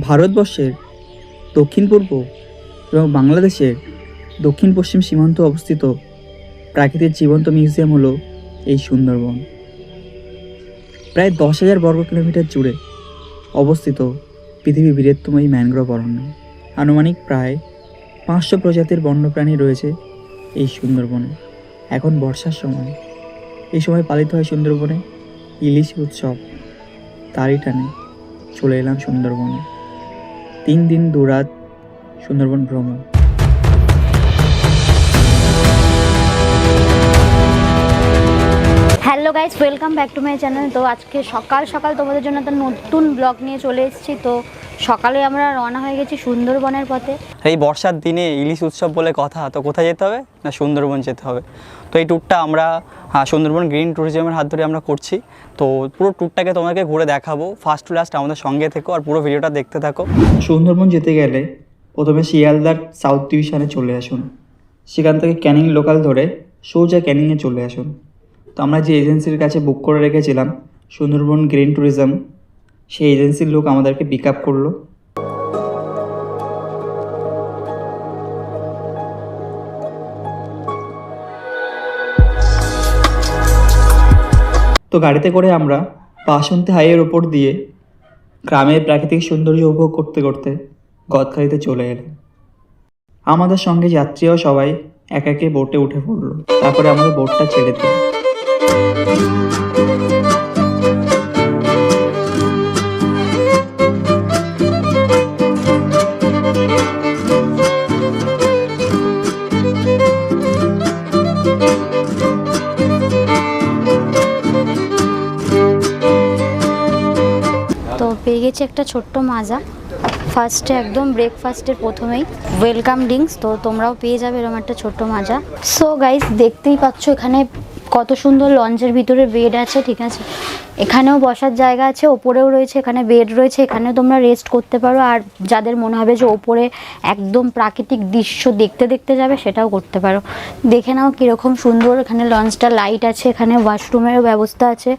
ভারতবর্ষের দক্ষিণ পূর্ব এবং বাংলাদেশের দক্ষিণ পশ্চিম সীমান্ত অবস্থিত প্রাকৃতিক জীবন্ত মিউজিয়াম হলো এই সুন্দরবন। প্রায় দশ হাজার বর্গ কিলোমিটার জুড়ে অবস্থিত পৃথিবীর বৃহত্তম এই ম্যানগ্রোভ অরণ্য। আনুমানিক প্রায় পাঁচশো প্রজাতির বন্যপ্রাণী রয়েছে এই সুন্দরবনে। এখন বর্ষার সময়। এই সময় পালিত হয় সুন্দরবনে ইলিশ উৎসব। তারই টানে চলে এলাম সুন্দরবনে। তিন দিন দুরাত সুন্দরবন ভ্রমণ। Hello guys welcome back to my channel তো আজকে সকাল সকাল তোমাদের জন্য একটা নতুন ব্লগ নিয়ে চলে এসেছি। তো সকালে আমরা রওনা হয়ে গেছি সুন্দরবনের পথে। এই বর্ষার দিনে ইলিশ উৎসব বলে কথা তো কোথায় যেতে হবে না সুন্দরবন যেতে হবে? তো এই ট্যুরটা আমরা সুন্দরবন গ্রিন ট্যুরিজমের হাত ধরে আমরা করছি। তো পুরো ট্যুরটাকে তোমাকে ঘুরে দেখাবো ফার্স্ট টু লাস্ট আমাদের সঙ্গে থেকো আর পুরো ভিডিওটা দেখতে থাকো। সুন্দরবন যেতে গেলে প্রথমে শিয়ালদার সাউথ ডিভিশনে চলে আসুন। সেখান থেকে ক্যানিং লোকাল ধরে সোজা ক্যানিংয়ে চলে আসুন। তো আমরা যে এজেন্সির কাছে বুক করে রেখেছিলাম সুন্দরবন গ্রিন ট্যুরিজম সেই এজেন্সির লোক আমাদেরকে পিক আপ করল। তো গাড়িতে করে আমরা বাসন্তী হাইয়ের ওপর দিয়ে গ্রামের প্রাকৃতিক সৌন্দর্য উপভোগ করতে করতে গদখালিতে চলে এলাম। আমাদের সঙ্গে যাত্রীরাও সবাই এক একে বোটে উঠে পড়ল। তারপরে আমাদের বোটটা ছেড়ে দিল। তো একটা ছোট্ট মাজা। ফার্স্টে একদম ব্রেকফাস্টের প্রথমেই ওয়েলকাম ড্রিঙ্কস তো তোমরাও পেয়ে যাবে এরকম একটা ছোট্ট মাজা। সো গাইস দেখতেই পাচ্ছ এখানে কত সুন্দর লঞ্চের ভিতরে বেড আছে, ঠিক আছে? এখানেও বসার জায়গা আছে, ওপরেও রয়েছে, এখানে বেড রয়েছে, এখানেও তোমরা রেস্ট করতে পারো। আর যাদের মনে হবে যে ওপরে একদম প্রাকৃতিক দৃশ্য দেখতে দেখতে যাবে, সেটাও করতে পারো। দেখে নাও কীরকম সুন্দর এখানে লঞ্চটা লাইট আছে, এখানে ওয়াশরুমেরও ব্যবস্থা আছে।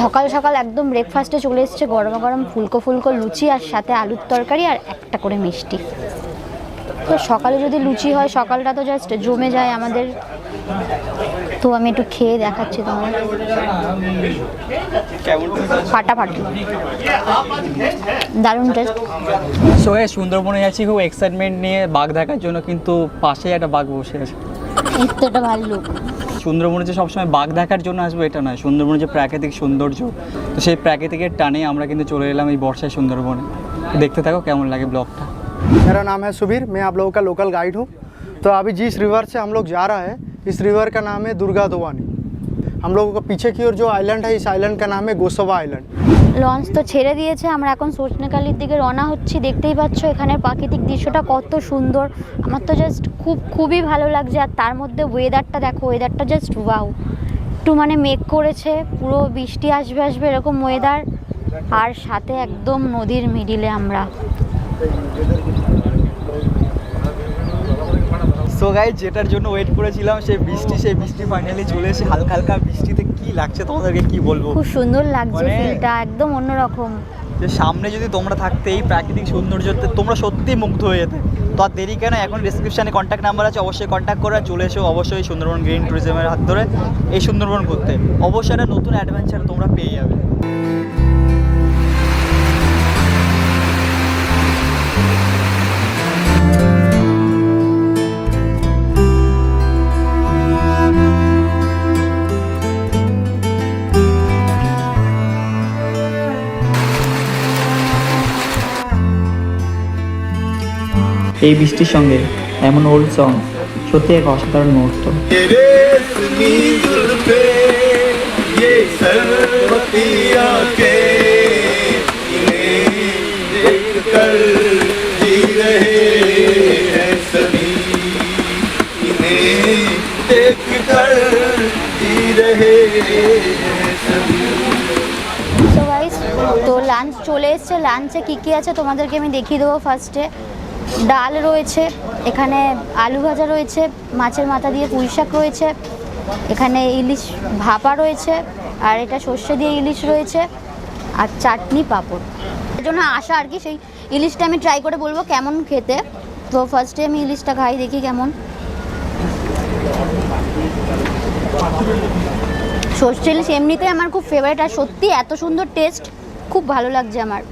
সকাল সকাল একদম ব্রেকফাস্টে চলে এসেছে গরম গরম ফুলকো ফুলকো লুচি আর সাথে আলুর তরকারি আর একটা করে মিষ্টি। তো সকালে যদি লুচি হয়, সকালটা তো জাস্ট জমে যায় আমাদের। তো আমি একটু খেয়ে দেখাচ্ছি তোমার ফাটাফাটি। দারুণ টেস্ট সো সুন্দরবনে যাচ্ছি, খুব এক্সাইটমেন্ট নিয়ে বাঘ দেখার জন্য, কিন্তু পাশেই একটা বাঘ বসে আছে। এতটা ভালো লোক সুন্দরবনে যে সবসময় বাঘ দেখার জন্য আসবো এটা নয় সুন্দরবনের যে প্রাকৃতিক সৌন্দর্য তো সেই প্রাকৃতিকের টানে আমরা কিন্তু চলে এলাম এই বর্ষায় সুন্দরবনে দেখতে থাকো কেমন লাগে ব্লগটা मेरा नाम है सुबीर मैं आप लोगों का लोकल गाइड हूँ तो अभी जिस रिवर से हम लोग जा रहा है इस रिवर का नाम है दुर्गा दोवानी हम लोगों को पीछे की ओर जो आइलैंड है इस आइलैंड का नाम है गोसवा आइलैंड লঞ্চ তো ছেড়ে দিয়েছে। আমরা এখন সজনেকালির দিকে রওনা হচ্ছি। দেখতেই পাচ্ছ এখানে প্রাকৃতিক দৃশ্যটা কত সুন্দর। আমার তো জাস্ট খুব, খুবই ভালো লাগছে। আর তার মধ্যে ওয়েদারটা দেখো ওয়েদারটা জাস্ট ওয়াও একটু মানে মেঘ করেছে, পুরো বৃষ্টি আসবে আসবে এরকম ওয়েদার আর সাথে একদম নদীর মিডিলে আমরা। সো গাই যেটার জন্য ওয়েট করেছিলাম সেই বৃষ্টি সেই বৃষ্টি ফাইনালি চলে এসে হালকা হালকা বৃষ্টিতে কি লাগছে তোমাদেরকে কি বলব? খুব সুন্দর লাগছে মানে- ফিলটা একদম অন্যরকম। যে সামনে যদি তোমরা থাকতে এই প্রাকৃতিক সৌন্দর্যতে তোমরা সত্যিই মুগ্ধ হয়ে যেতে। তো আর দেরি কেন এখন ডিসক্রিপশানে কন্ট্যাক্ট নাম্বার আছে অবশ্যই কন্ট্যাক্ট করে চলে এসো অবশ্যই সুন্দরবন গ্রিন ট্যুরিজমের হাত ধরে এই সুন্দরবন ঘুরতে। অবশ্যই একটা নতুন অ্যাডভেঞ্চার তোমরা পেয়ে যাবে। এই বৃষ্টির সঙ্গে এমন ওল্ড সং সত্যি এক অসাধারণ মুহূর্ত। তো লাঞ্চ চলে এসছে। লাঞ্চে কী কী আছে তোমাদেরকে আমি দেখিয়ে দেবো ফার্স্টে ডাল রয়েছে, এখানে আলু ভাজা রয়েছে, মাছের মাথা দিয়ে পুঁই শাক রয়েছে, এখানে ইলিশ ভাপা রয়েছে, আর এটা সর্ষে দিয়ে ইলিশ রয়েছে, আর চাটনি পাঁপড়। এর জন্য আসা আর কি, সেই ইলিশটা আমি ট্রাই করে বলব কেমন খেতে। তো ফার্স্টে আমি ইলিশটা খাই, দেখি কেমন। সর্ষে ইলিশ এমনিতে আমার খুব ফেভারিট আর সত্যি এত সুন্দর টেস্ট খুব ভালো লাগছে আমার।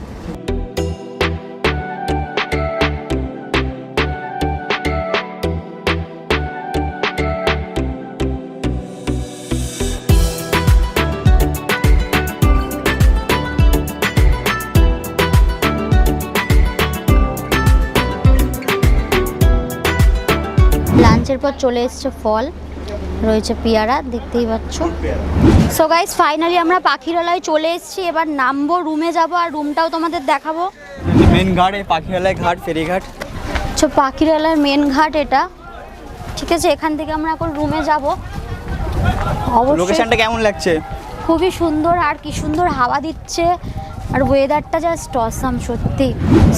লাঞ্চের পর চলে এসছে ফল। রয়েছে পেয়ারা দেখতেই পাচ্ছ। সো গাইস ফাইনালি আমরা পাখিরালয় চলে এসেছি। এবার নামবো রুমে যাব আর রুমটাও তোমাদের দেখাবো। মেন ঘাট এই পাখিরালয় ঘাট ফেরিঘাট আচ্ছা পাখিরালয়ের মেন ঘাট এটা। ঠিক আছে এখান থেকে আমরা এখন রুমে যাব। অবশ্যই লোকেশনটা কেমন লাগছে? খুবই সুন্দর আর কি সুন্দর হাওয়া দিচ্ছে। আর ওয়েদারটা জাস্ট অসাম সত্যি।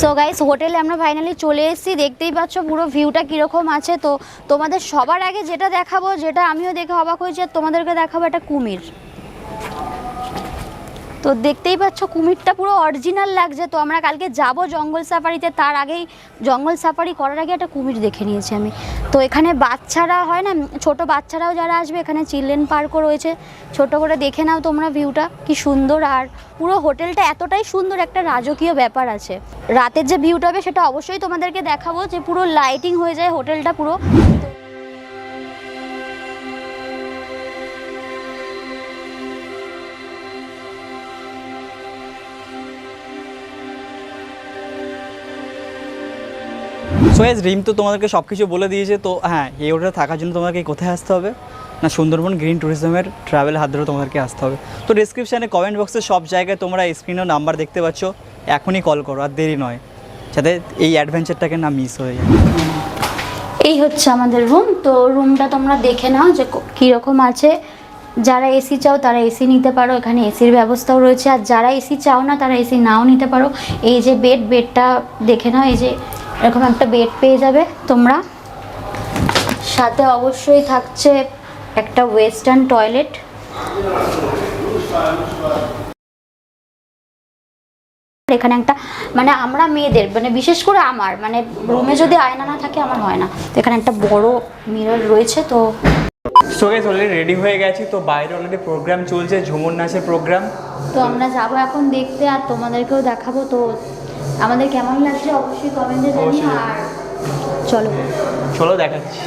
সো গাইস হোটেলে আমরা ফাইনালি চলে এসেছি, দেখতেই পাচ্ছ পুরো ভিউটা কীরকম আছে। তো তোমাদের সবার আগে যেটা দেখাবো, যেটা আমিও দেখে অবাক হয়েছি, আর তোমাদেরকে দেখাবো একটা কুমির। তো দেখতেই পাচ্ছ, কুমিরটা পুরো অরিজিনাল লাগছে। তো আমরা কালকে যাব জঙ্গল সাফারিতে। তার আগেই জঙ্গল সাফারি করার আগে একটা কুমির দেখে নিয়েছি আমি। তো এখানে বাচ্চারা হয় না, ছোট বাচ্চারাও যারা আসবে, এখানে চিলড্রেন পার্কও রয়েছে। ছোট করে দেখে নাও তোমরা ভিউটা, কি সুন্দর। আর পুরো হোটেলটা এতটাই সুন্দর, একটা রাজকীয় ব্যাপার আছে। রাতের যে ভিউটা হবে, সেটা অবশ্যই তোমাদেরকে দেখাবো যে পুরো লাইটিং হয়ে যায় হোটেলটা পুরো। সো এস রিম তো তোমাদেরকে সব কিছু বলে দিয়েছে, তো হ্যাঁ এই হোটেলে থাকার জন্য তোমাকে কোথায় আসতে হবে? না, সুন্দরবন গ্রিন ট্যুরিজমের ট্রাভেল হাত ধরে তোমাদেরকে আসতে হবে। তো ডিসক্রিপশানে কমেন্ট বক্সে সব জায়গায় তোমরা স্ক্রিনেও নাম্বার দেখতে পাচ্ছ, এখনই কল করো, আর দেরি নয়, যাতে এই অ্যাডভেঞ্চারটাকে না মিস হয়ে যায়। এই হচ্ছে আমাদের রুম তো রুমটা তোমরা দেখে নাও যে কীরকম আছে। যারা এসি চাও, তারা এসি নিতে পারো, এখানে এসির ব্যবস্থাও রয়েছে, আর যারা এসি চাও না, তারা এসি নাও নিতে পারো। এই যে বেড বেডটা দেখে নাও, এই যে এরকম একটা বেড পেয়ে যাবে। তোমরা সাথে অবশ্যই থাকছে একটা ওয়েস্টার্ন টয়লেট এখানে একটা মানে আমরা মেয়েদের মানে বিশেষ করে আমার মানে রুমে যদি আয়না না থাকে আমার হয় না। তো এখানে একটা বড় মিরর রয়েছে তো সো গেস অলরেডি রেডি হয়ে গেছি তো বাইরে অলরেডি প্রোগ্রাম চলছে ঝুমুর নাচের প্রোগ্রাম তো আমরা যাব এখন দেখতে আর তোমাদেরকেও দেখাবো তো আমাদের কেমন লাগছে অবশ্যই কমেন্টে জানিও অবশ্যই। আর চলো চলো দেখাচ্ছি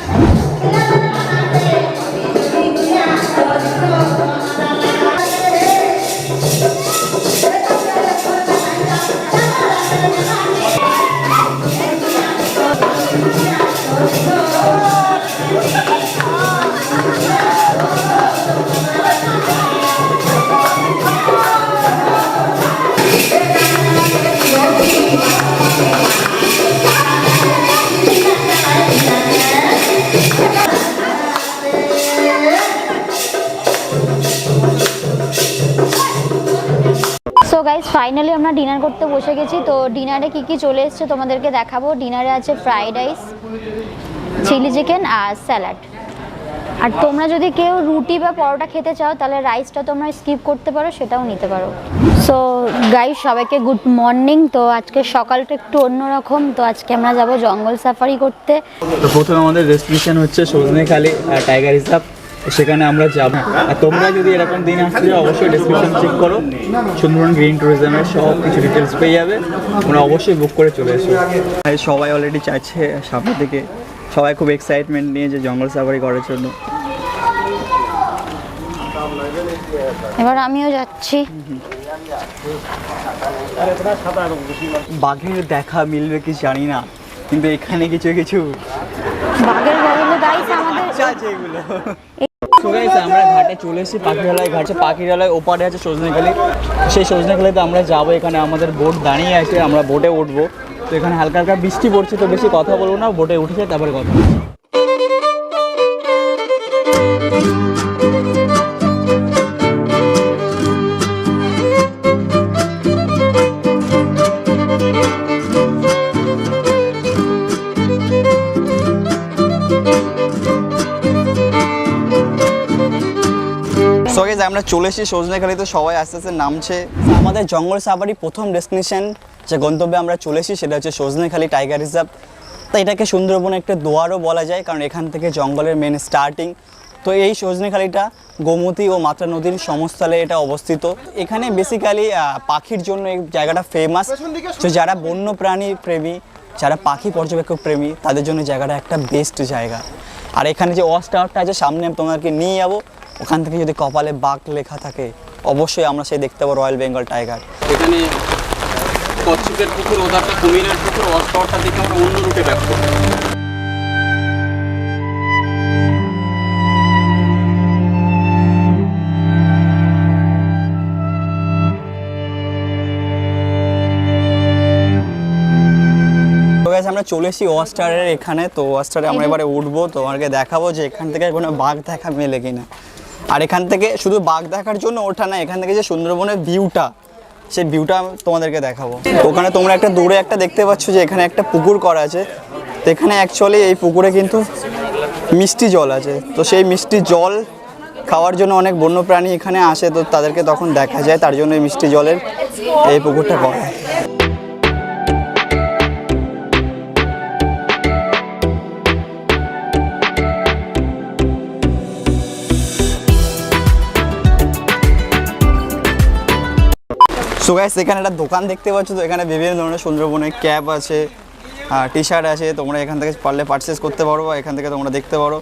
ফাইনালি আমরা ডিনার করতে বসে গেছি। তো ডিনারে কি কি চলে এসছে তোমাদেরকে দেখাবো। ডিনারে আছে ফ্রাইড রাইস, চিলি চিকেন আর স্যালাড। আর তোমরা যদি কেউ রুটি বা পরোটা খেতে চাও, তাহলে রাইসটা তোমরা স্কিপ করতে পারো, সেটাও নিতে পারো। সো গাইজ সবাইকে গুড মর্নিং তো আজকে সকালটা একটু অন্যরকম। তো আজকে আমরা যাব জঙ্গল সাফারি করতে। তো প্রথমে আমাদের ডেস্টিনেশন হচ্ছে সজনেখালি টাইগার হিসাব সেখানে আমরা যাব। আর তোমরা যদি এরকম দিন আসতে চাও অবশ্যই ডেসক্রিপশন চেক করো। সুন্দরবন গ্রিন ট্যুরিজমের সব কিছু ডিটেলস পেয়ে যাবে। তোমরা অবশ্যই বুক করে চলে এসো। আর সবাই অলরেডি চাইছে সামনের থেকে। সবাই খুব এক্সাইটমেন্ট নিয়ে যে জঙ্গল সাফারি করার জন্য। এবার আমিও যাচ্ছি। বাঘের দেখা মিলবে কি জানি না কিন্তু এখানে কিছু কিছু বাঘের বদলে গাইস আমাদের ইচ্ছা আমরা ঘাটে চলে এসেছি, পাখিরালয় ঘাটে। পাখিরালয় ওপারে আছে সজনেখালি সেই সজনেখালিতে আমরা যাব, এখানে আমাদের বোট দাঁড়িয়ে আছে, আমরা বোটে উঠবো। তো এখানে হালকা হালকা বৃষ্টি পড়ছে, তো বেশি কথা বলব না, বোটে উঠেছে তারপরে কথা সো গেজ আমরা চলে এসেছি সজনেখালিতে সবাই আস্তে আস্তে নামছে। আমাদের জঙ্গল সাফারি প্রথম ডেস্টিনেশন যে গন্তব্যে আমরা চলে এসেছি সেটা হচ্ছে সজনেখালি টাইগার রিজার্ভ। তো এটাকে সুন্দরবনে একটা দোয়ারও বলা যায় কারণ এখান থেকে জঙ্গলের মেন স্টার্টিং তো এই সজনেখালিটা গোমতী ও মাত্রা নদীর সমস্থলে এটা অবস্থিত। এখানে বেসিক্যালি পাখির জন্য এই জায়গাটা ফেমাস তো যারা বন্য প্রাণী প্রেমী যারা পাখি পর্যবেক্ষক প্রেমী তাদের জন্য জায়গাটা একটা বেস্ট জায়গা। আর এখানে যে ওয়াচ টাওয়ারটা আছে সামনে আমি তোমাদেরকে নিয়ে যাব। ওখান থেকে যদি কপালে বাঘ লেখা থাকে অবশ্যই আমরা সেই দেখতে পাবো রয়্যাল বেঙ্গল টাইগার এখানে কচ্ছপের পুকুর ওদারটা কুমিরের পুকুর অস্টরটা দেখে আমরা অন্য রুটে ব্যাক করব আমরা চলে এসেছি ওয়াস্টারের এখানে। তো ওয়াস্টারে আমরা এবারে উঠবো তোমাকে দেখাবো যে এখান থেকে কোনো বাঘ দেখা মেলে কিনা। আর এখান থেকে শুধু বাঘ দেখার জন্য ওঠা না, এখান থেকে যে সুন্দরবনের ভিউটা, সেই ভিউটা তোমাদেরকে দেখাবো। ওখানে তোমরা একটা দূরে একটা দেখতে পাচ্ছ যে এখানে একটা পুকুর করা আছে। তো এখানে অ্যাকচুয়ালি এই পুকুরে কিন্তু মিষ্টি জল আছে। তো সেই মিষ্টি জল খাওয়ার জন্য অনেক বন্যপ্রাণী এখানে আসে, তো তাদেরকে তখন দেখা যায়, তার জন্য এই মিষ্টি জলের এই পুকুরটা করা সো গাইস এখানে একটা দোকান দেখতে পাচ্ছ তো, এখানে বিভিন্ন ধরনের সুন্দরবনের ক্যাপ আছে টি শার্ট আছে, তোমরা এখান থেকে পারলে পারচেস করতে পারো বা এখান থেকে তোমরা দেখতে পারো।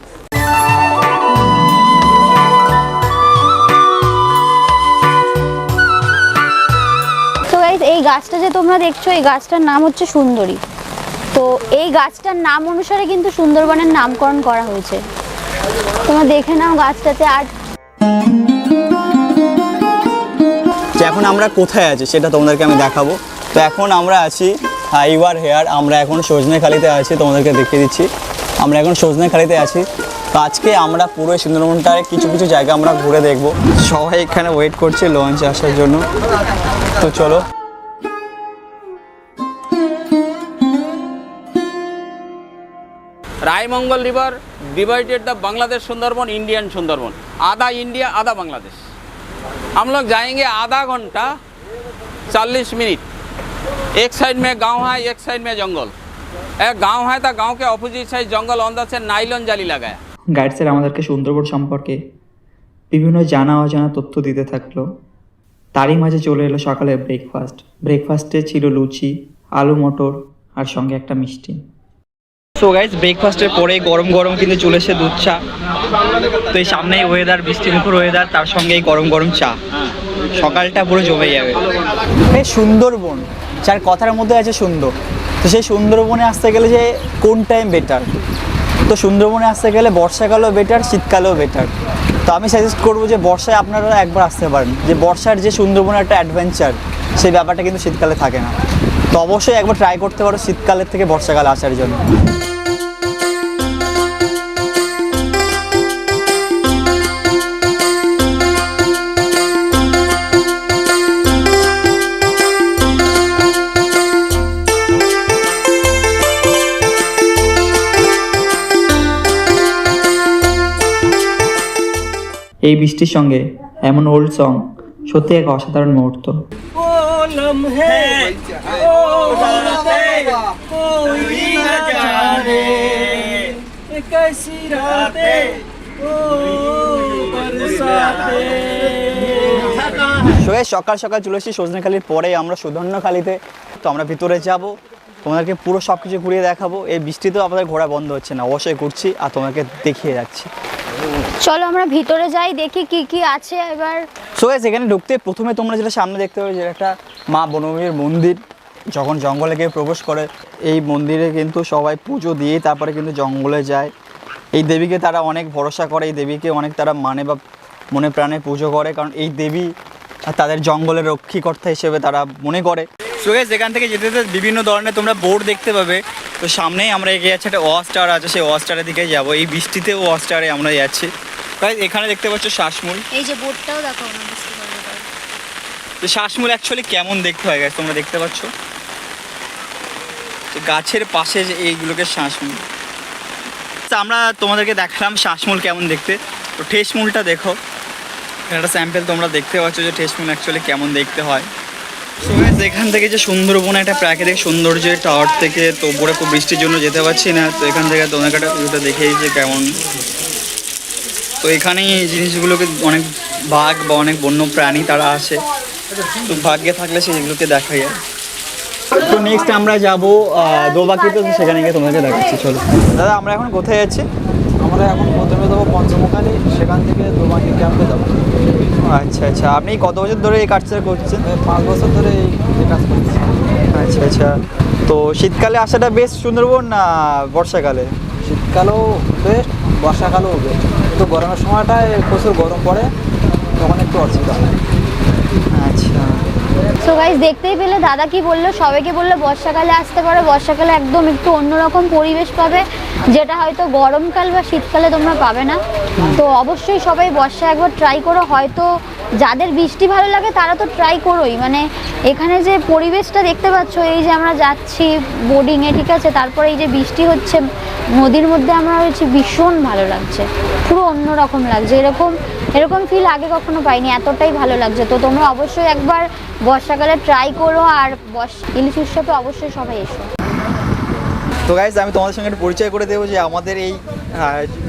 এই গাছটা যে তোমরা দেখছ, এই গাছটার নাম হচ্ছে সুন্দরী। তো এই গাছটার নাম অনুসারে কিন্তু সুন্দরবনের নামকরণ করা হয়েছে। তোমরা দেখে নাও গাছটাতে আর এখন আমরা কোথায় আছি সেটা তোমাদেরকে আমি দেখাবো। তো এখন আমরা আছি হাইওয়ার হেয়ার, আমরা এখন সজনেখালিতে আছি, তোমাদেরকে দেখিয়ে দিচ্ছি। আমরা এখন সজনেখালিতে আছি। তো আজকে আমরা পুরো সুন্দরবনটার কিছু কিছু জায়গা আমরা ঘুরে দেখব। সবাই এখানে ওয়েট করছে লঞ্চ আসার জন্য। তো চলো। Raimangal river divided the Bangladesh Sundarban Indian Sundarban আদা ইন্ডিয়া আদা বাংলাদেশ हम लोग जाएंगे आधा घंटा चालीस मिनट एक साइड में गांव है एक साइड में जंगल एक गांव है तो गांव के ऑपोजिट साइड जंगल अंदर से नाइलॉन जाली लगाया গাইড স্যার আমাদেরকে সুন্দরবন সম্পর্কে বিভিন্ন জানা অজানা তথ্য দিতে থাকলো তারই মাঝে চলে এলো সকালে ব্রেকফাস্ট ব্রেকফাস্টে ছিল লুচি আলু মটর আর সঙ্গে একটা মিষ্টি সো গাইজ ব্রেকফাস্টের পরে গরম গরম কিন্তু চলে এসে দুধ চা। তো এই সামনেই ওয়েদার বৃষ্টিমুখর ওয়েদার তার সঙ্গে এই গরম গরম চা। সকালটা পুরো জমে যাবে। এই সুন্দরবন, যার কথার মধ্যে আছে সুন্দর। তো সেই সুন্দরবনে আসতে গেলে যে কোন টাইম বেটার তো সুন্দরবনে আসতে গেলে বর্ষাকালেও বেটার শীতকালেও বেটার তো আমি সাজেস্ট করব যে বর্ষায় আপনারা একবার আসতে পারেন। যে বর্ষার যে সুন্দরবনের একটা অ্যাডভেঞ্চার সেই ব্যাপারটা কিন্তু শীতকালে থাকে না। তো অবশ্যই একবার ট্রাই করতে পারো শীতকালের থেকে বর্ষাকালে আসার জন্য। এই বৃষ্টির সঙ্গে এমন ওল্ড সং সত্যি এক অসাধারণ মুহূর্ত। সবাই সকাল সকাল চলে এসেছি সজনেখালির পরে। আমরা সুধন্যখালিতে তো আমরা ভিতরে যাব। তোমাদেরকে পুরো সব কিছু ঘুরিয়ে দেখাবো। এই বৃষ্টিতেও আমাদের ঘোরা বন্ধ হচ্ছে না। অবশ্যই ঘুরছি আর তোমাকে দেখিয়ে যাচ্ছি। চলো আমরা ভিতরে যাই, দেখি কি কি আছে এবার। সো এখানে ঢুকতে প্রথমে তোমরা যেটা সামনে দেখতে পাবে যেটা একটা মা বনভূমির মন্দির, যখন জঙ্গলে গিয়ে প্রবেশ করে, এই মন্দিরে কিন্তু সবাই পুজো দিয়ে তারপরে কিন্তু জঙ্গলে যায়। এই দেবীকে তারা অনেক ভরসা করে, এই দেবীকে অনেক তারা মানে বা মনে প্রাণে পুজো করে, কারণ এই দেবী তাদের জঙ্গলের রক্ষীকর্তা হিসেবে তারা মনে করে। সো গাইস এখান থেকে যেতে যেতে বিভিন্ন ধরনের তোমরা বোর্ড দেখতে পাবে। তো সামনেই আমরা এগিয়ে যাচ্ছি একটা ওয়াস্টার আছে সেই ওয়াস্টারের দিকে যাব। এই বৃষ্টিতে ওয়াস্টারে আমরা যাচ্ছি। গাইস এখানে দেখতে পাচ্ছ শ্বাসমূল এই যে বোর্ডটাও দেখো তো শ্বাসমূল অ্যাকচুয়ালি কেমন দেখতে হয় গাছ তোমরা দেখতে পাচ্ছ? গাছের পাশে যে এইগুলোকে শ্বাসমূল তো আমরা তোমাদেরকে দেখালাম শ্বাসমূল কেমন দেখতে। তো ঠেসমূলটা দেখো। একটা স্যাম্পেল তোমরা দেখতে পাচ্ছ যে ঠেসমূল অ্যাকচুয়ালি কেমন দেখতে হয়। এখান থেকে যে সুন্দরবন, একটা প্রাকৃতিক সৌন্দর্য টাওয়ার থেকে তো উপরে খুব বৃষ্টির জন্য যেতে পারছি না। তো এখান থেকে তোমাকে একটা ভিউটা দেখেই যে কেমন। তো এখানে এই জিনিসগুলোকে অনেক বাঘ বা অনেক বন্য প্রাণী তারা আসে। তো ভাগ্যে থাকলে সেগুলোকে দেখা যায় তো নেক্সট আমরা যাব দোবাকিতে সেখানে গিয়ে তোমাকে দেখাচ্ছি, চলো। দাদা, আমরা এখন কোথায় যাচ্ছি? আমরা এখন প্রথমে যাব পঞ্চমুখালি সেখান থেকে দোমাকি ক্যাম্পে যাব। আচ্ছা আচ্ছা। আপনি কত বছর ধরে এই কাজটা করছেন? পাঁচ বছর ধরে এই কাজ করছি। আচ্ছা আচ্ছা। তো শীতকালে আসাটা বেশ সুন্দরবন না বর্ষাকালে? শীতকালেও বেস্ট বর্ষাকালেও বেস্ট কিন্তু গরমের সময়টায় প্রচুর গরম পড়ে তখন একটু অসুবিধা হয়। আচ্ছা। সো গাইজ দেখতেই পেলে দাদা কি বলল? সবাইকে বলল বর্ষাকালে আসতে পারো। বর্ষাকালে একদম একটু অন্যরকম পরিবেশ পাবে। যেটা হয়তো গরমকাল বা শীতকালে তোমরা পাবে না। তো অবশ্যই সবাই বর্ষা একবার ট্রাই করো। হয়তো যাদের বৃষ্টি ভালো লাগে, তারা তো ট্রাই করোই। মানে এখানে যে পরিবেশটা দেখতে পাচ্ছ, এই যে আমরা যাচ্ছি বোর্ডিংয়ে ঠিক আছে? তারপরে এই যে বৃষ্টি হচ্ছে, নদীর মধ্যে আমরা রয়েছি, ভীষণ ভালো লাগছে। পুরো অন্যরকম লাগছে। এরকম এরকম ফিল আগে কখনো পাইনি, এতটাই ভালো লাগছে। তো তোমরা অবশ্যই একবার বর্ষাকালে ট্রাই করো, আর বর্ষ ইলিশ উৎসবে অবশ্যই সবাই এসো। তো গাইজ আমি তোমাদের সঙ্গে একটু পরিচয় করে দেবো যে আমাদের এই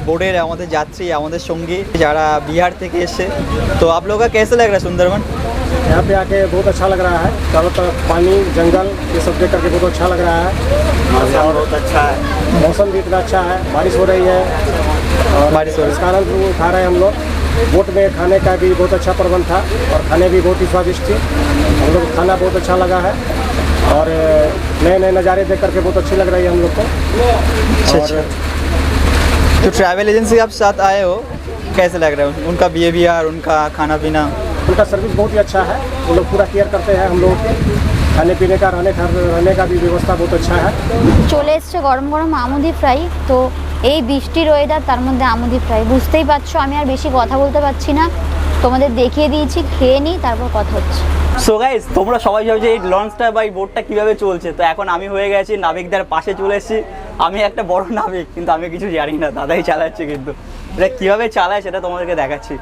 বোর্ডের আমাদের যাত্রী আমাদের সঙ্গী যারা বিহার থেকে এসে তো आप लोग का कैसे लग रहा है सुंदरबन यहाँ पे आके बहुत अच्छा लग रहा है चारों तरफ पानी जंगल ये सब देख करके बहुत अच्छा लग रहा है मौसम बहुत अच्छा है मौसम भी इतना अच्छा है बारिश हो रही है और बारिश हो रही है। इसका आनंद भी उठा रहे हैं हम लोग बोट में खाने का भी बहुत अच्छा प्रबंध था और खाने भी बहुत ही स्वादिष्ट थे हम लोग को खाना बहुत अच्छा लगा है और नए नए नज़ारे देख करके बहुत अच्छी लग रही है हम लोग को अच्छा अच्छा तो ट्रैवल एजेंसी आप साथ आए हो कैसे लग रहा है उनका बिहेवियर उनका खाना पीना उनका सर्विस बहुत ही अच्छा है वो लोग पूरा केयर करते हैं हम लोगों के खाने पीने का रहने का रहने का भी व्यवस्था बहुत अच्छा है চলে এসছে গরম গরম আমুদি ফ্রাই তো এই বৃষ্টির ওয়েদার তার মধ্যে আমুদি ফ্রাই বুঝতেই পারছো আমি আর বেশি কথা বলতে পারছি না তোমাদের দেখিয়ে দিয়েছি, খেয়ে নিই, তারপর কথা হচ্ছে। সো গাইজ তোমরা সবাই ভাবছ এই লঞ্চটা বা এই বোটটা কীভাবে চলছে। তো এখন আমি হয়ে গেছি, নাবিকদের পাশে চলে এসেছি। আমি একটা বড় নাবিক, কিন্তু আমি কিছু জানি না, দাদাই চালাচ্ছে কিন্তু। এটা কীভাবে চালায় সেটা তোমাদেরকে দেখাচ্ছি।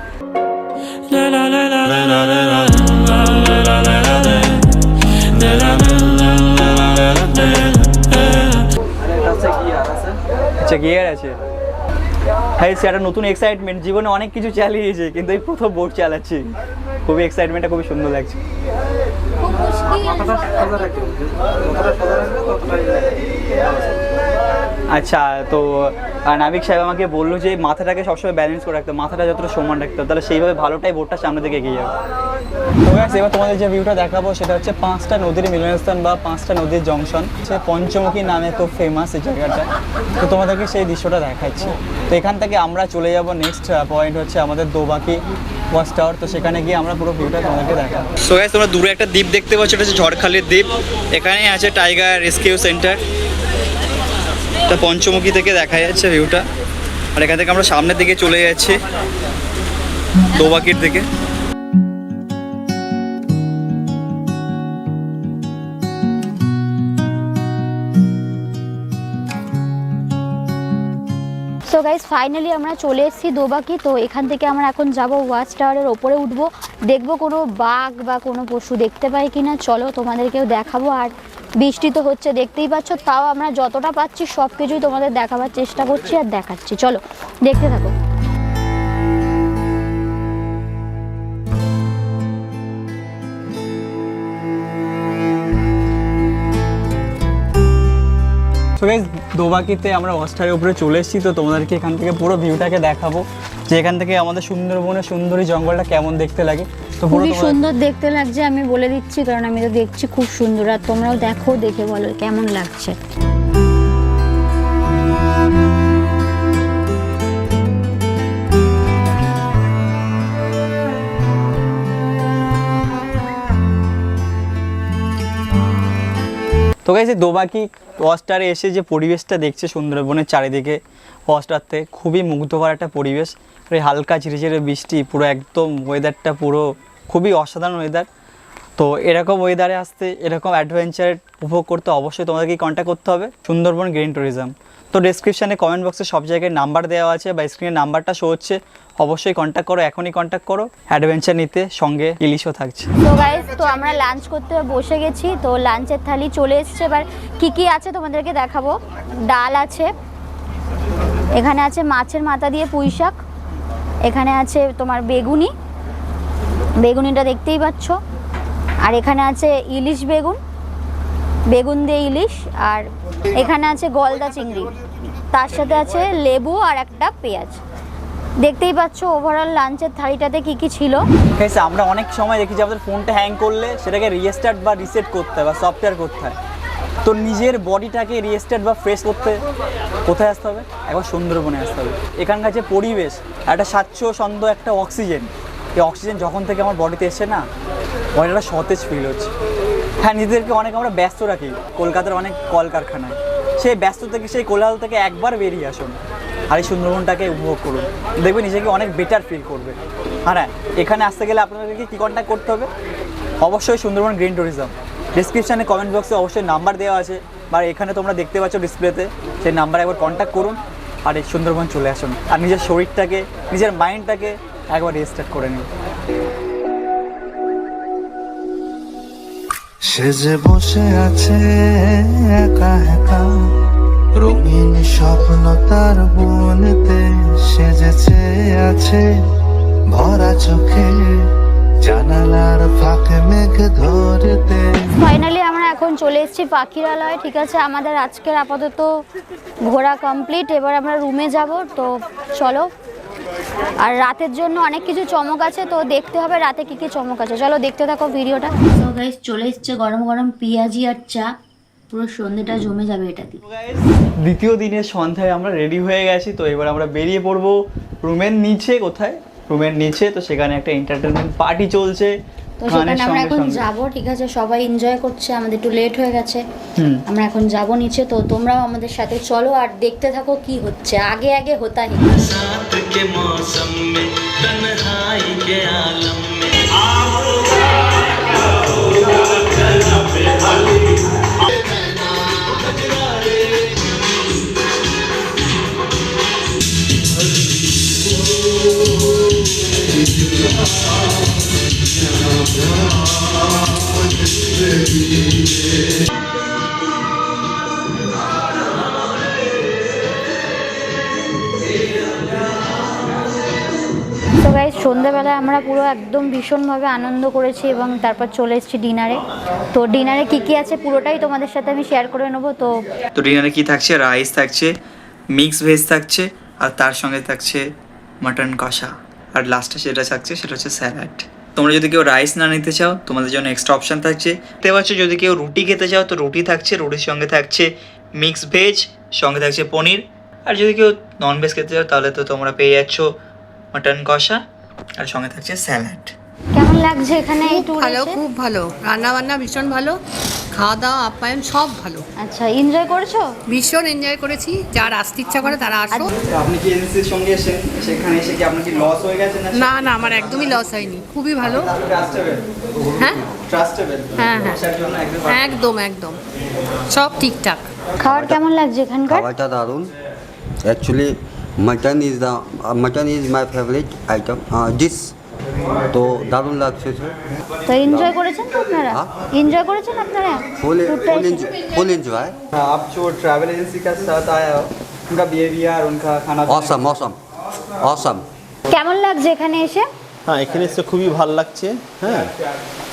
আচ্ছা গিয়ার আছে। হ্যাঁ একটা নতুন এক্সাইটমেন্ট জীবনে অনেক কিছু চালিয়েছে কিন্তু এই প্রথম বোট চালাচ্ছি। খুবই এক্সাইটমেন্টটা খুবই সুন্দর লাগছে। আচ্ছা তো নাবিক সাহেব আমাকে বলল যে মাথাটাকে সবসময় ব্যালেন্স করে রাখতে মাথাটা যতটা সমান রাখতে তাহলে সেইভাবে ভালোটাই বোটটা সামনে দিকে এগিয়ে যাবে। তো এবার তোমাদের যে ভিউটা দেখাবো সেটা হচ্ছে পাঁচটা নদীর মিলনস্থান বা পাঁচটা নদীর জংশন। সে পঞ্চমুখী নামে তো ফেমাস এই জায়গাটা। তো তোমাদেরকে সেই দৃশ্যটা দেখাচ্ছি। তো এখান থেকে আমরা চলে যাব নেক্সট পয়েন্ট হচ্ছে আমাদের দোবাকি ওয়াচ টাওয়ার তো সেখানে গিয়ে আমরা পুরো ভিউটা তোমাদেরকে দেখাবো। সো গাইস তোমরা দূরে একটা দ্বীপ দেখতে পাচ্ছ এটা হচ্ছে ঝড়খালির দ্বীপ। এখানেই আছে টাইগার রেস্কিউ সেন্টার এটা পঞ্চমুখী থেকে দেখা যাচ্ছে ভিউটা আর এখান থেকে আমরা সামনের দিকে চলে যাচ্ছি, দোবাকির দিকে। সো গাইজ ফাইনালি আমরা চলে এসেছি দোবাকি। তো এখান থেকে আমরা এখন যাব ওয়াচ টাওয়ারের ওপরে উঠবো। দেখব কোনো বাঘ বা কোনো পশু দেখতে পাই কিনা। চলো তোমাদেরকেও দেখাবো। আর বৃষ্টি তো হচ্ছে, দেখতেই পাচ্ছ, তাও আমরা যতটা পাচ্ছি সব কিছুই তোমাদের দেখাবার চেষ্টা করছি আর দেখাচ্ছি। চলো, দেখতে থাকো। গাইজ দোবাকিতে আমরা অস্টারের উপরে চলে এসেছি তো তোমাদেরকে এখান থেকে পুরো ভিউটাকে দেখাবো। যে এখান থেকে আমাদের সুন্দরবনের সুন্দরী জঙ্গলটা কেমন দেখতে লাগে তো পুরো খুবই সুন্দর দেখতে লাগছে আমি বলে দিচ্ছি কারণ আমি তো দেখছি খুব সুন্দর আর তোমরাও দেখো দেখে বলো কেমন লাগছে। তো গাইছে দোবাকি অস্টারে এসে যে পরিবেশটা দেখছে সুন্দরবনের চারিদিকে অস্টারতে খুবই মুগ্ধকর একটা পরিবেশ। এই হালকা ঝিরিঝিরে বৃষ্টি, পুরো একদম ওয়েদারটা পুরো খুবই অসাধারণ ওয়েদার তো এরকম ওয়েদারে আসতে, এরকম অ্যাডভেঞ্চার উপভোগ করতে অবশ্যই তোমাদেরকে কন্ট্যাক্ট করতে হবে সুন্দরবন গ্রিন ট্যুরিজম তো ডেসক্রিপশানে কমেন্ট বক্সে সব জায়গায় নাম্বার দেওয়া আছে বা স্ক্রিনে নাম্বারটা শো হচ্ছে, অবশ্যই কন্ট্যাক্ট করো, এখনই কন্ট্যাক্ট করো অ্যাডভেঞ্চার নিতে সঙ্গে ইলিশও থাকছে। তো গাইজ তো আমরা লাঞ্চ করতে বসে গেছি, তো লাঞ্চের থালি চলে এসছে। এবার কি কি আছে তোমাদেরকে দেখাবো? ডাল আছে, এখানে আছে মাছের মাথা দিয়ে পুঁই শাক, এখানে আছে তোমার বেগুনি, বেগুনিটা দেখতেই পাচ্ছ, আর এখানে আছে ইলিশ বেগুন বেগুন দিয়ে ইলিশ আর এখানে আছে গলদা চিংড়ি। তার সাথে আছে লেবু আর একটা পেঁয়াজ। দেখতেই পাচ্ছ ওভারঅল লাঞ্চের থালিটাতে কি কি ছিল? আছে আমরা অনেক সময় দেখি যে আমাদের ফোনটা হ্যাং করলে সেটাকে রিস্টার্ট বা রিসেট করতে হয় বা সফটওয়্যার করতে হয়। তো নিজের বডিটাকে রিস্টার্ট বা ফ্রেশ করতে কোথায় আসতে হবে? একবার সুন্দরবনে আসতে হবে। এখানকার যে পরিবেশ, একটা স্বাচ্ছন্দ্য, একটা অক্সিজেন এই অক্সিজেন যখন থেকে আমার বডিতে এসছে না বডিটা সতেজ ফিল হচ্ছে। হ্যাঁ নিজেদেরকে অনেক আমরা ব্যস্ত রাখি। কলকাতার অনেক কলকারখানায়। সেই ব্যস্ত থেকে, সেই কোলাহল থেকে একবার বেরিয়ে আসুন আর এই সুন্দরবনটাকে উপভোগ করুন। দেখবে নিজেকে অনেক বেটার ফিল করবে। হ্যাঁ এখানে আসতে গেলে আপনাদেরকে কী কন্ট্যাক্ট করতে হবে? অবশ্যই সুন্দরবন গ্রিন ট্যুরিজম ডিসক্রিপশানে কমেন্ট বক্সে অবশ্যই নাম্বার দেওয়া আছে। বা এখানে তোমরা দেখতে পাচ্ছ ডিসপ্লেতে সেই নাম্বারে একবার কন্ট্যাক্ট করুন আর এই সুন্দরবন চলে আসুন। আর নিজের শরীরটাকে, নিজের মাইন্ডটাকে একবার রিস্টার্ট করে নিন। সেজে বসে আছে একা একা। রঙিন স্বপ্ন তার বনেতে সেজেছে আছে। ভরা চোখে জানালার ফাঁকে মেঘ ধরতে। ফাইনালি আমরা এখন চলে এসেছি পাখিরালয়, ঠিক আছে? আমাদের আজকের আপাতত ঘোরা কমপ্লিট এবার আমরা রুমে যাব, তো চলো। আর রাতের জন্য অনেক কিছু চমক আছে তো দেখতে হবে রাতে কি কি চমক আছে। চলো দেখতে থাকো ভিডিওটা। তো গাইস চলে এসছে গরম গরম পেঁয়াজি আর চা। পুরো সন্ধ্যেটা জমে যাবে এটা দিয়ে দ্বিতীয় দিনের সন্ধ্যায় আমরা রেডি হয়ে গেছি তো এবার আমরা বেরিয়ে পড়ব। রুমের নিচে কোথায়? রুমের নিচে তো সেখানে একটা এন্টারটেনমেন্ট পার্টি চলছে। তো গানের সেখানে আমরা সঙ্গে এখন সঙ্গে যাব ঠিক আছে সবাই এনজয় করছে আমাদের একটু লেট হয়ে গেছে হুম আমরা এখন যাব নিচে তো তোমরাও আমাদের সাথে চলো আর দেখতে থাকো কি হচ্ছে আগে আগে হতা হি साथ के मौसम में तन्हाई के आलम में তো গাইজ সন্ধ্যেবেলায় আমরা পুরো একদম ভীষণভাবে আনন্দ করেছি এবং তারপর চলে এসেছি ডিনারে। তো ডিনারে কি কি আছে পুরোটাই তোমাদের সাথে আমি শেয়ার করে নেব, তো তো ডিনারে কি থাকছে? রাইস থাকছে মিক্স ভেজ থাকছে, আর তার সঙ্গে থাকছে মাটন কষা। আর লাস্টে যেটা থাকছে সেটা হচ্ছে স্যালাড তোমরা যদি কেউ রাইস না নিতে চাও, তোমাদের জন্য এক্সট্রা অপশান থাকছে। দেখতে পাচ্ছ, যদি কেউ রুটি খেতে চাও, তো রুটি থাকছে, রুটির সঙ্গে থাকছে মিক্স ভেজ সঙ্গে থাকছে পনির। আর যদি কেউ ননভেজ খেতে চাও, তাহলে তো তোমরা পেয়ে যাচ্ছ মাটন কষা, আর সঙ্গে থাকছে স্যালাড কেমন লাগছে এখানে এই ট্যুর ভালো খুব ভালো। রান্না বান্না ভীষণ ভালো খাওয়া দাওয়া আপ্যায়ন সব ভালো। আচ্ছা এনজয় করেছ? ভীষণ এনজয় করেছি যার আসতে ইচ্ছা করে তারা আসো আপনি কি এনএসসির সঙ্গে এসেছেন সেখানে এসে কি আপনার কি লস হয়ে গেছে না? না না আমার একদমই লস হয়নি খুবই ভালো। ট্রাস্টেবল হ্যাঁ? ট্রাস্টেবল হ্যাঁ হ্যাঁ। একদম একদম একদম। সব ঠিকঠাক। খাবার কেমন লাগছে এখানকার? খাবারটা দারুণ। Actually mutton is the mutton is my favourite item dish তো দারুণ লাগছে তো এনজয় করেছেন তো আপনারা হ্যাঁ। এনজয় করেছেন আপনারা ফুল ট্যুরটা फुल এসে? फुल एंजॉय आप जो ट्रैवल एजेंसी के साथ आए हो उनका बिहेवियर उनका खाना ऑसम ऑसम ऑसम কেমন লাগছে এখানে এসে হ্যাঁ এখানে এসে খুবই ভালো লাগছে হ্যাঁ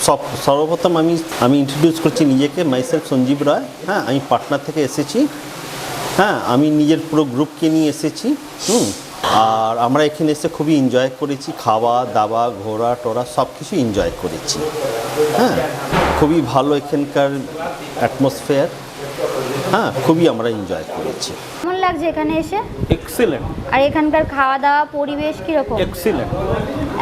সব সর্বপ্রথম আমি আমি ইন্ট্রোডিউস করছি নিজেকে মাইসেলফ সঞ্জীব রায় হ্যাঁ আমি পাটনা থেকে এসেছি হ্যাঁ আমি নিজের পুরো গ্রুপকে নিয়ে এসেছি হুম আর আমরা এখানে এসে খুবই এনজয় করেছি। খাওয়া দাওয়া ঘোরা টোরা সব কিছু এনজয় করেছি। হ্যাঁ খুবই ভালো এখানকার অ্যাটমসফেয়ার হ্যাঁ খুবই আমরা এনজয় করেছি। কেমন লাগছে এখানে এসে? এক্সিলেন্ট আর এখানকার খাওয়া দাওয়া পরিবেশ কীরকম? এক্সিলেন্ট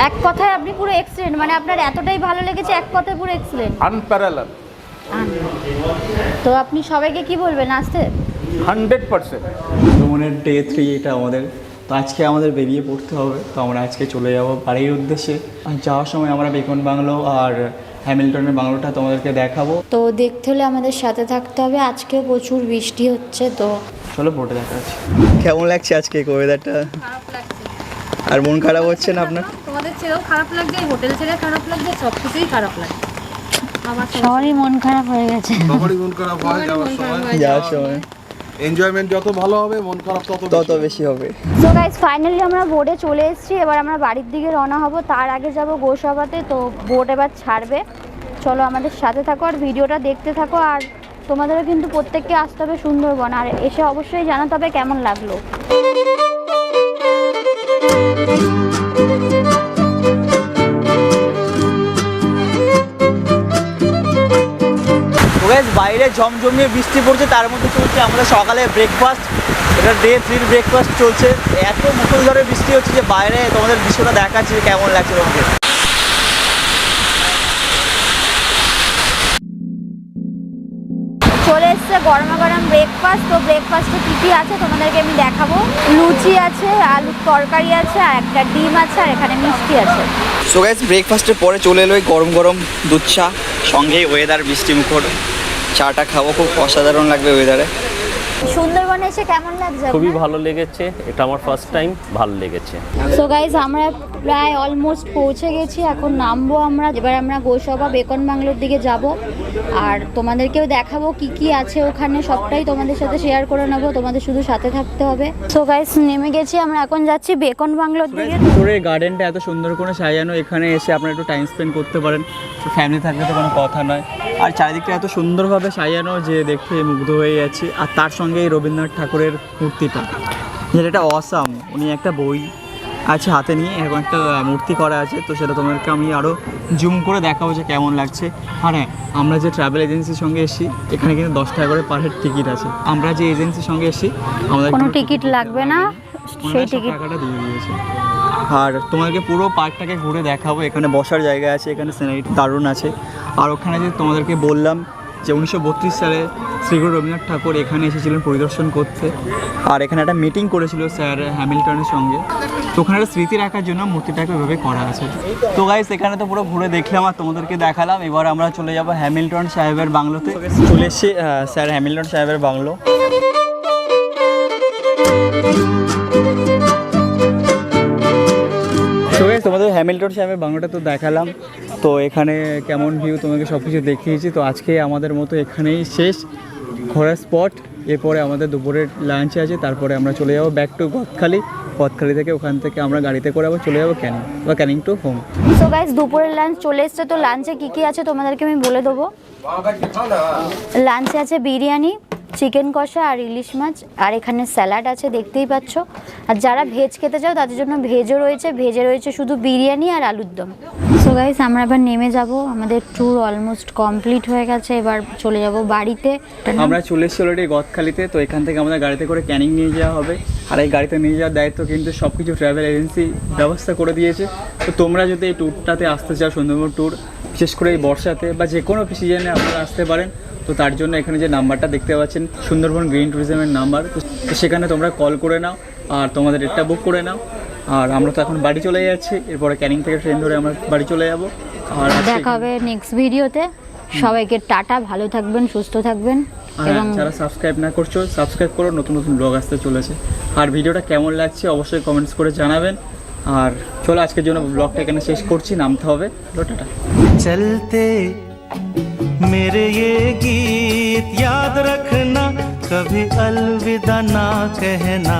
এক কথায় আপনি পুরো এক্সিলেন্ট মানে আপনার এতটাই ভালো লেগেছে এক কথায় পুরো এক্সিলেন্ট আনপ্যারালাল তো আপনি সবাইকে কি বলবেন আসতে হান্ড্রেড পার্সেন্ট ভ্রমণের ডে থ্রি এটা আমাদের। তো আজকে আমাদের বেরিয়ে পড়তে হবে। তো আমরা আজকে চলে যাব বাড়ির উদ্দেশ্যে। আর যাওয়ার সময় আমরা বেকন বাংলো আর হ্যামিল্টনের বাংলোটা তোমাদেরকে দেখাবো। তো দেখতে হলে আমাদের সাথে থাকতে হবে। আজকেও প্রচুর বৃষ্টি হচ্ছে তো। চলো বোটে দেখা যাচ্ছে। কেমন লাগছে আজকে ওয়েদারটা খারাপ লাগছে। আর মন খারাপ হচ্ছে না আপনার? তোমাদের ছেড়েও খারাপ লাগছে হোটেল ছেড়ে খারাপ লাগছে সব কিছুই খারাপ লাগছে। আমার সবারই মন খারাপ হয়ে গেছে। সবারই মন খারাপ হয় যাওয়ার সময়। যাওয়ার সময়। এনজয়মেন্ট যত ভালো হবে মন খারাপ তত তত বেশি হবে। সো গাইজ ফাইনালি আমরা বোর্ডে চলে এসেছি। এবার আমরা বাড়ির দিকে রওনা হব। তার আগে যাব গোসাবাতে তো বোট এবার ছাড়বে। চলো আমাদের সাথে থাকো আর ভিডিওটা দেখতে থাকো। আর তোমাদেরও কিন্তু প্রত্যেককে আসতে হবে সুন্দরবন। আর এসে অবশ্যই জানাতে হবে কেমন লাগল। ঝমঝমিয়ে বৃষ্টি পড়ছে তার মধ্যে চলছে আমাদের সকালে ব্রেকফাস্ট এটা ডে থ্রির ব্রেকফাস্ট চলছে। এত মুসলধারে বৃষ্টি হচ্ছে যে বাইরে তোমাদের দৃশ্যটা দেখাচ্ছি যে কেমন লাগছে তোমাকে চলে এসছে গরমা গরম ব্রেকফাস্ট তো ব্রেকফাস্টে কী কী আছে তোমাদেরকে আমি দেখাবো? লুচি আছে আলুর তরকারি আছে আর একটা ডিম আছে আর এখানে মিষ্টি আছে। সো গাইস ব্রেকফাস্টের পরে চলে এলো এই গরম গরম দুধ চা। সঙ্গে ওয়েদার বৃষ্টি মুখর চাটা খাব খুব অসাধারণ লাগবে ওয়েদারে সুন্দরবনে এসে কেমন লাগছে খুবই ভালো লেগেছে এটা আমার ফার্স্ট টাইম ভালো লেগেছে। সো গাইজ আমরা প্রায় অলমোস্ট পৌঁছে গেছি এখন নামবো আমরা। এবার আমরা গোসবা বেকন বাংলোর দিকে যাব। আর তোমাদেরকেও দেখাবো কি কি আছে ওখানে সবটাই তোমাদের সাথে শেয়ার করে নেব তোমাদের শুধু সাথে থাকতে হবে। সো গাইজ নেমে গেছি আমরা এখন যাচ্ছি বেকন বাংলোর দিকে। ভিতরে গার্ডেনটা এত সুন্দর করে সাজানো এখানে এসে আপনারা একটু টাইম স্পেন্ড করতে পারেন। ফ্যামিলি থাকলে তো কোনো কথা নয়। আর চারিদিকটা এত সুন্দরভাবে সাজানো যে দেখে মুগ্ধ হয়ে যাচ্ছি। আর তার সঙ্গে এই রবীন্দ্রনাথ ঠাকুরের মূর্তিটা। যেটা অসাম উনি একটা বই আছে হাতে নিয়ে এরকম একটা মূর্তি করা আছে তো সেটা তোমাদেরকে আমি আরও জুম করে দেখাবো যে কেমন লাগছে। আর হ্যাঁ আমরা যে ট্রাভেল এজেন্সির সঙ্গে এসেছি এখানে কিন্তু দশ টাকা করে পার হেড টিকিট আছে। আমরা যে এজেন্সির সঙ্গে এসেছি আমাদের কোনো টিকিট লাগবে না সেই টিকিট টাকাটা দিয়ে দিয়েছে। আর তোমাদেরকে পুরো পার্কটাকে ঘুরে দেখাবো। এখানে বসার জায়গা আছে, এখানে সিনারি দারুণ আছে। আর ওখানে যে তোমাদেরকে বললাম যে উনিশশো বত্রিশ সালে শ্রীগুরু রবীন্দ্রনাথ ঠাকুর এখানে এসেছিলেন পরিদর্শন করতে। আর এখানে একটা মিটিং করেছিল স্যার হ্যামিল্টনের সঙ্গে। তো ওখানে একটা স্মৃতি রাখার জন্য মূর্তিটাকে ওইভাবে করা আছে। তো গাইস এখানে তো পুরো ঘুরে দেখলাম আর তোমাদেরকে দেখালাম। এবার আমরা চলে যাব হ্যামিল্টন সাহেবের বাংলোতে। চলে এসেছি স্যার হ্যামিল্টন সাহেবের বাংলো। তো তোমাদের হ্যামিল্টন সাহেবের বাংলাটা তো দেখালাম। তো এখানে কেমন ভিউ তোমাকে সব কিছু দেখিয়েছি। তো আজকে আমাদের মতো এখানেই শেষ ঘোরার স্পট এরপরে আমাদের দুপুরের লাঞ্চ আছে তারপরে আমরা চলে যাব ব্যাক টু গদখালি গদখালি থেকে ওখান থেকে আমরা গাড়িতে করে আবার চলে যাব ক্যানিং বা Canning to home so guys দুপুরের লাঞ্চ চলে এসছে। তো লাঞ্চে কী কী আছে তোমাদেরকে আমি বলে দেবো? লাঞ্চে আছে বিরিয়ানি চিকেন কষা আর ইলিশ মাছ, আর এখানে স্যালাড আছে, দেখতেই পাচ্ছ। আর যারা ভেজ খেতে চাও, তাদের জন্য ভেজও রয়েছে, ভেজে রয়েছে শুধু বিরিয়ানি আর আলুর দম। সো গাইস আমরা এবার নেমে যাব। আমাদের ট্যুর অলমোস্ট কমপ্লিট হয়ে গেছে, এবার চলে যাব বাড়িতে। আমরা চলে এসেছি অলরেডি গদখালিতে, তো এখান থেকে আমাদের গাড়িতে করে ক্যানিং নিয়ে যাওয়া হবে। আর এই গাড়িতে নিয়ে যাওয়ার দায়িত্ব কিন্তু সব কিছু ট্রাভেল এজেন্সি ব্যবস্থা করে দিয়েছে। তো তোমরা যদি এই ট্যুরটাতে আসতে চাও, সুন্দরবন ট্যুর বিশেষ করে এই বর্ষাতে বা যে কোনো সিজনে আপনারা আসতে পারেন তো তার জন্য এখানে যে নাম্বারটা দেখতে পাচ্ছেন সুন্দরবন গ্রিন ট্যুরিজমের নাম্বার তো সেখানে তোমরা কল করে নাও আর তোমাদের রেটটা বুক করে নাও। আর আমরা তো এখন বাড়ি চলে যাচ্ছি এরপরে ক্যানিং থেকে ট্রেন ধরে আমরা বাড়ি চলে যাব। আর দেখা হবে নেক্সট ভিডিওতে সবাইকে টাটা ভালো থাকবেন সুস্থ থাকবেন আর এবং যারা সাবস্ক্রাইব না করছ সাবস্ক্রাইব করো নতুন নতুন ব্লগ আসতে চলেছে। আর ভিডিওটা কেমন লাগছে অবশ্যই কমেন্টস করে জানাবেন। আর চলো আজকের জন্য ব্লগটা এখানে শেষ করছি নামতে হবে চলো, টাটা चलते मेरे ये गीत याद रखना कभी अलविदा ना कहना